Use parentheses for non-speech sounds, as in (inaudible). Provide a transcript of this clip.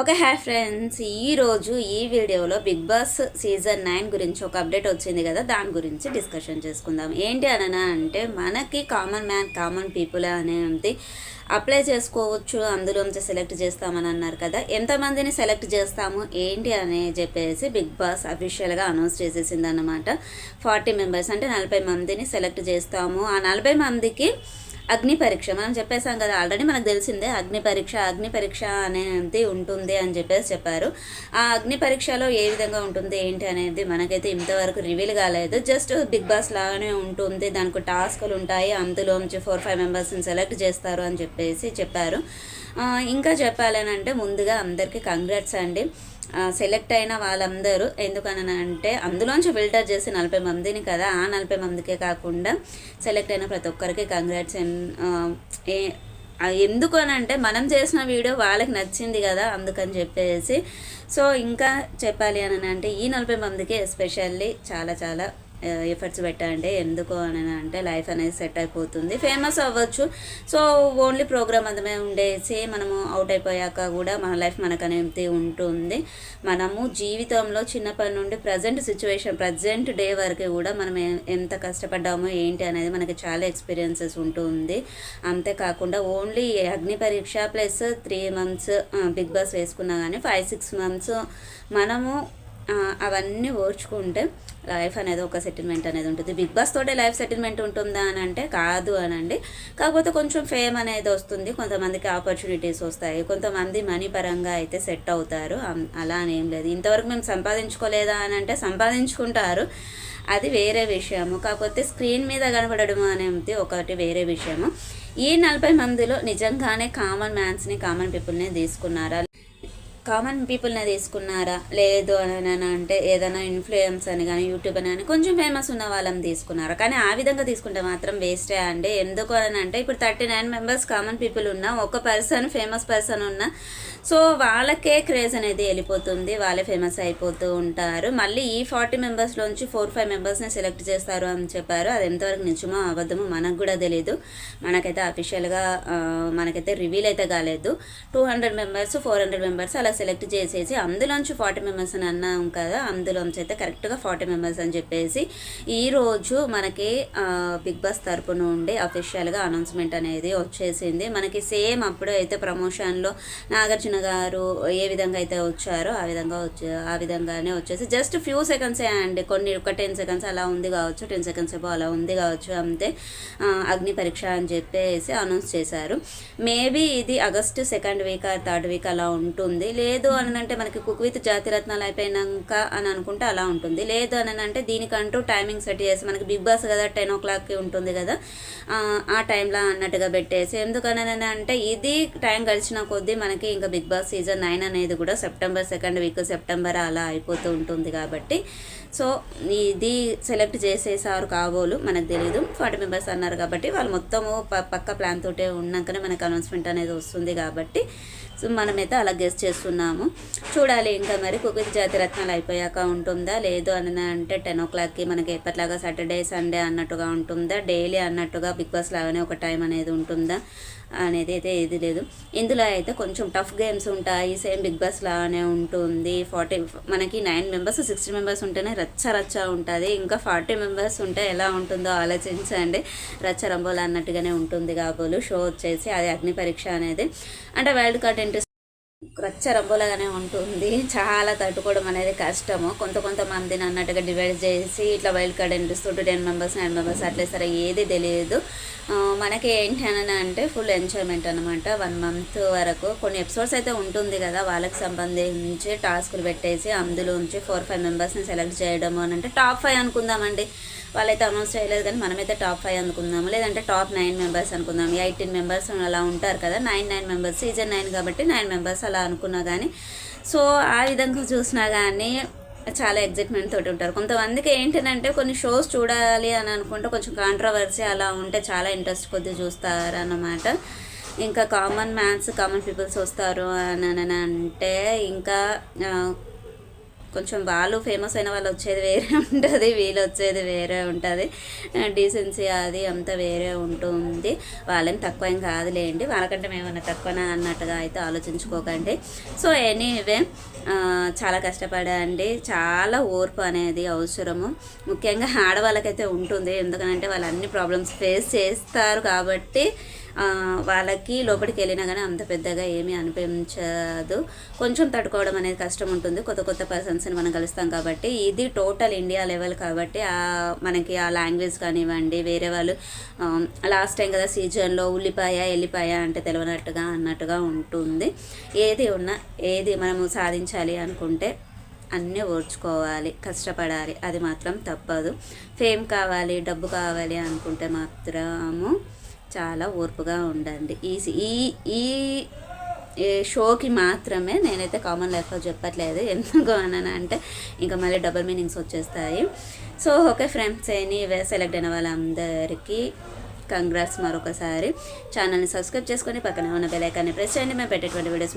Okay hi friends. ఈరోజు ఈ వీడియోలో బిగ్ బాస్ సీజన్ నైన్ గురించి ఒక అప్డేట్ వచ్చింది కదా దాని గురించి డిస్కషన్ చేసుకుందాం. ఏంటి అననా అంటే మనకి కామన్ మ్యాన్ కామన్ పీపుల్ అనేది అప్లై చేసుకోవచ్చు అందులోంచి సెలెక్ట్ చేస్తామని అన్నారు కదా. ఎంతమందిని సెలెక్ట్ చేస్తాము ఏంటి అని చెప్పేసి బిగ్ బాస్ అఫీషియల్గా అనౌన్స్ చేసేసింది అన్నమాట ఫార్టీ మెంబర్స్ అంటే నలభై మందిని సెలెక్ట్ చేస్తాము. ఆ నలభై మందికి అగ్ని పరీక్ష. మనం చెప్పేసాం కదా ఆల్రెడీ మనకు తెలిసిందే అగ్ని పరీక్ష అగ్ని పరీక్ష అనేది ఉంటుంది అని చెప్పేసి చెప్పారు. ఆ అగ్ని పరీక్షలో ఏ విధంగా ఉంటుంది ఏంటి అనేది మనకైతే ఇంతవరకు రివీల్ కాలేదు. జస్ట్ బిగ్ బాస్ లాగానే ఉంటుంది దానికి టాస్కులు ఉంటాయి అందులోంచి ఫోర్ ఫైవ్ మెంబర్స్ని సెలెక్ట్ చేస్తారు అని చెప్పేసి చెప్పారు. ఇంకా చెప్పాలనంటే ముందుగా అందరికీ కంగ్రాట్స్ అండి. సెలెక్ట్ అయిన వాళ్ళందరూ ఎందుకనంటే అందులోంచి ఫిల్టర్ చేసి నలభై మందిని కదా ఆ నలభై మందికే కాకుండా సెలెక్ట్ అయిన ప్రతి ఒక్కరికి కంగ్రాట్స్ ఏ ఎందుకు అని అంటే మనం చేసిన వీడియో వాళ్ళకి నచ్చింది కదా అందుకని చెప్పేసి. సో ఇంకా చెప్పాలి అని అంటే ఈ నలభై మందికి ఎస్పెషల్లీ చాలా చాలా ఎఫర్ట్స్ పెట్టండి. ఎందుకు అని అంటే లైఫ్ అనేది సెట్ అయిపోతుంది. ఫేమస్ అవ్వచ్చు. సో ఓన్లీ ప్రోగ్రామ్ అందమే ఉండేసి మనము అవుట్ అయిపోయాక కూడా మన లైఫ్ మనకు అనేది ఉంటుంది. మనము జీవితంలో చిన్నప్పటి నుండి ప్రజెంట్ సిచ్యువేషన్ ప్రజెంట్ డే వరకు కూడా మనం ఎంత కష్టపడ్డామో ఏంటి అనేది మనకి చాలా ఎక్స్పీరియన్సెస్ ఉంటుంది. అంతేకాకుండా only Agni Pariksha plus three months Bigg Boss వేసుకున్నా కానీ ఫైవ్ సిక్స్ మంత్స్ మనము అవన్నీ ఓర్చుకుంటే లైఫ్ అనేది ఒక సెటిల్మెంట్ అనేది ఉంటుంది. బిగ్ బాస్ తోటే లైఫ్ సెటిల్మెంట్ ఉంటుందా అని అంటే కాదు అనండి. కాకపోతే కొంచెం ఫేమ్ అనేది వస్తుంది. కొంతమందికి ఆపర్చునిటీస్ వస్తాయి. కొంతమంది మనీ పరంగా అయితే సెట్ అవుతారు. అలా అని ఏం లేదు. ఇంతవరకు మేము సంపాదించుకోలేదా అని అంటే సంపాదించుకుంటారు. అది వేరే విషయము. కాకపోతే స్క్రీన్ మీద కనపడడం అనేది ఒకటి వేరే విషయము. ఈ నలభై మందిలో నిజంగానే కామన్ మ్యాన్స్ని కామన్ పీపుల్ని తీసుకున్నారా? కామన్ పీపుల్ని తీసుకున్నారా? లేదు అని అంటే ఏదైనా ఇన్ఫ్లుయెన్స్ అని కానీ యూట్యూబ్ అని కానీ కొంచెం ఫేమస్ ఉన్న వాళ్ళని తీసుకున్నారా? కానీ ఆ విధంగా తీసుకుంటే మాత్రం వేస్టే అండి. ఎందుకు అని అంటే ఇప్పుడు thirty nine members common people ఉన్నా ఒక పర్సన్ ఫేమస్ పర్సన్ ఉన్నా సో వాళ్ళకే క్రేజ్ అనేది వెళ్ళిపోతుంది. వాళ్ళే ఫేమస్ అయిపోతూ ఉంటారు. మళ్ళీ ఈ ఫార్టీ మెంబర్స్లోంచి ఫోర్ ఫైవ్ మెంబర్స్ని సెలెక్ట్ చేస్తారు అని చెప్పారు. అది ఎంతవరకు నిజమో అబద్ధమో మనకు కూడా తెలియదు మనకైతే అఫీషియల్గా మనకైతే రివీల్ అయితే కాలేదు. Two hundred members four hundred members అలా సెలెక్ట్ చేసేసి అందులోంచి ఫార్టీ మెంబర్స్ అని అన్నాం కదా అందులోంచి అయితే కరెక్ట్గా ఫార్టీ మెంబర్స్ అని చెప్పేసి ఈరోజు మనకి బిగ్ బాస్ తరపు నుండి అఫీషియల్గా అనౌన్స్మెంట్ అనేది వచ్చేసింది. మనకి సేమ్ అప్పుడు అయితే ప్రమోషన్లో నాగార్జున గారు ఏ విధంగా అయితే వచ్చారో ఆ విధంగా వచ్చే ఆ విధంగానే వచ్చేసి జస్ట్ ఫ్యూ సెకండ్సే అండి. కొన్ని ఒక టెన్ సెకండ్స్ అలా ఉంది కావచ్చు టెన్ సెకండ్స్ ఏమో అలా ఉంది కావచ్చు అంతే. అగ్ని పరీక్ష అని చెప్పేసి అనౌన్స్ చేశారు. మేబీ ఇది August second week or third week అలా ఉంటుంది. లేదు అని అంటే మనకి కుక్ విత్ జాతిరత్నాలు అయిపోయినాక అని అనుకుంటే అలా ఉంటుంది. లేదు అని అంటే దీనికంటూ టైమింగ్ సెట్ చేసి మనకి బిగ్ బాస్ కదా టెన్ ఓ క్లాక్కి ఉంటుంది కదా ఆ, టైంలో అన్నట్టుగా పెట్టేసి. ఎందుకనని అంటే ఇది టైం గడిచిన కొద్దీ మనకి ఇంకా బిగ్ బాస్ సీజన్ నైన్ అనేది కూడా సెప్టెంబర్ సెకండ్ వీక్ సెప్టెంబర్ అలా అయిపోతూ ఉంటుంది కాబట్టి. సో ఇది సెలెక్ట్ చేసేసారు కాబోలు మనకు తెలియదు ఫార్టీ మెంబర్స్ అన్నారు కాబట్టి వాళ్ళు మొత్తము ప- పక్క ప్లాన్ తోటే ఉన్నాకనే మనకు అనౌన్స్మెంట్ అనేది వస్తుంది కాబట్టి సో మనమైతే అలా గెస్ట్ చేస్తున్నాము. చూడాలి ఇంకా మరి కుకిత్ జాతి రత్నాలు అయిపోయాక ఉంటుందా? లేదు అని అంటే టెన్ ఓ క్లాక్కి మనకి ఎప్పటిలాగా సాటర్డే సండే అన్నట్టుగా ఉంటుందా? డైలీ అన్నట్టుగా బిగ్ బాస్ లాగానే ఒక టైం అనేది ఉంటుందా? అనేది అయితే ఏది లేదు. ఇందులో అయితే కొంచెం టఫ్ గేమ్స్ ఉంటాయి. సేమ్ బిగ్ బాస్ లాగానే ఉంటుంది. ఫార్టీ మనకి నైన్ మెంబర్స్ సిక్స్టీ మెంబర్స్ ఉంటేనే రచ్చ రచ్చ ఉంటుంది. ఇంకా ఫార్టీ మెంబర్స్ ఉంటే ఎలా ఉంటుందో ఆలోచించండి. రచ్చ రంబోలు అన్నట్టుగానే ఉంటుంది కాబోలు. షో వచ్చేసి అది అగ్ని పరీక్ష అనేది. అంటే వైల్డ్ కార్డ్ ఎంట్రీ రచ్చ రంబోలాగానే ఉంటుంది. చాలా తట్టుకోవడం అనేది కష్టము. కొంత కొంతమందిని అన్నట్టుగా డివైడ్ చేసి ఇట్లా వైల్డ్ కార్డ్ ఎంట్రీస్ తోటి టెన్ మెంబర్స్ నైన్ మెంబర్స్ అట్లే సరే ఏది తెలియదు. మనకి ఏంటి అని అంటే ఫుల్ ఎంజాయ్మెంట్ అనమాట వన్ మంత్ వరకు కొన్ని ఎపిసోడ్స్ అయితే ఉంటుంది కదా వాళ్ళకి సంబంధించి టాస్కులు పెట్టేసి అందులో ఉంచి ఫోర్ ఫైవ్ మెంబర్స్ని సెలెక్ట్ చేయడము అని అంటే టాప్ ఫైవ్ అనుకుందామండి. వాళ్ళైతే అనౌన్స్ చేయలేదు కానీ మనమైతే టాప్ ఫైవ్ అనుకుందాము. లేదంటే టాప్ నైన్ మెంబర్స్ అనుకుందాం ఎయిటీన్ మెంబర్స్ అలా ఉంటారు కదా nine nine members season nine కాబట్టి నైన్ మెంబర్స్ అలా అనుకున్నా కానీ సో ఆ విధంగా చూసినా కానీ చాలా ఎగ్జైట్మెంట్ తోటి ఉంటారు. కొంతమందికి ఏంటంటే కొన్ని షోస్ చూడాలి అని అనుకుంటే కొంచెం కాంట్రవర్సీ అలా ఉంటే చాలా ఇంట్రెస్ట్ కొద్ది చూస్తారు అన్నమాట ఇంకా కామన్ మ్యాన్స్ కామన్ పీపుల్స్ వస్తారు అని అని అంటే ఇంకా కొంచెం వాళ్ళు ఫేమస్ అయిన వాళ్ళు వచ్చేది వేరే (laughs) ఉంటుంది వీళ్ళు వచ్చేది వేరే ఉంటుంది. డీసెన్సీ అది అంతా వేరే ఉంటుంది. వాళ్ళేం తక్కువ ఏం కాదులేండి. వాళ్ళకంటే మేమన్నా తక్కువనా అన్నట్టుగా అయితే ఆలోచించుకోకండి. సో ఎనీవే చాలా కష్టపడండి చాలా ఓర్పు అనేది అవసరము. ముఖ్యంగా ఆడవాళ్ళకైతే ఉంటుంది. ఎందుకంటే వాళ్ళు అన్ని ప్రాబ్లమ్స్ ఫేస్ చేస్తారు కాబట్టి వాళ్ళకి లోపలికి వెళ్ళినా కానీ అంత పెద్దగా ఏమీ అనిపించదు. కొంచెం తట్టుకోవడం అనేది కష్టం ఉంటుంది. కొత్త కొత్త పర్సన్స్ని మనం కలుస్తాం కాబట్టి ఇది టోటల్ ఇండియా లెవెల్ కాబట్టి మనకి ఆ లాంగ్వేజ్ కానివ్వండి వేరే వాళ్ళు లాస్ట్ టైం కదా సీజన్లో ఉల్లిపాయ ఎల్లిపాయ అంటే తెలియనట్టుగా అన్నట్టుగా ఉంటుంది. ఏది ఉన్నా ఏది మనము సాధించాలి అనుకుంటే అన్నీ ఓర్చుకోవాలి కష్టపడాలి. అది మాత్రం తప్పదు. ఫేమ్ కావాలి డబ్బు కావాలి అనుకుంటే మాత్రము చాలా ఓర్పుగా ఉండండి. ఈ ఈ ఈ షోకి మాత్రమే నేనైతే కామన్ లైఫ్లో చెప్పట్లేదు. (laughs) ఎందుకు అన్నాను అంటే ఇంకా మళ్ళీ డబుల్ మీనింగ్స్ వచ్చేస్తాయి. సో ఓకే ఫ్రెండ్స్ అని సెలెక్ట్ అయిన వాళ్ళందరికీ కంగ్రాట్స్ మరొకసారి. ఛానల్ని సబ్స్క్రైబ్ చేసుకొని పక్కన ఉన్న బెల్ ఐకాన్ని ప్రెస్ చేయండి. మేము పెట్టేటువంటి వీడియోస్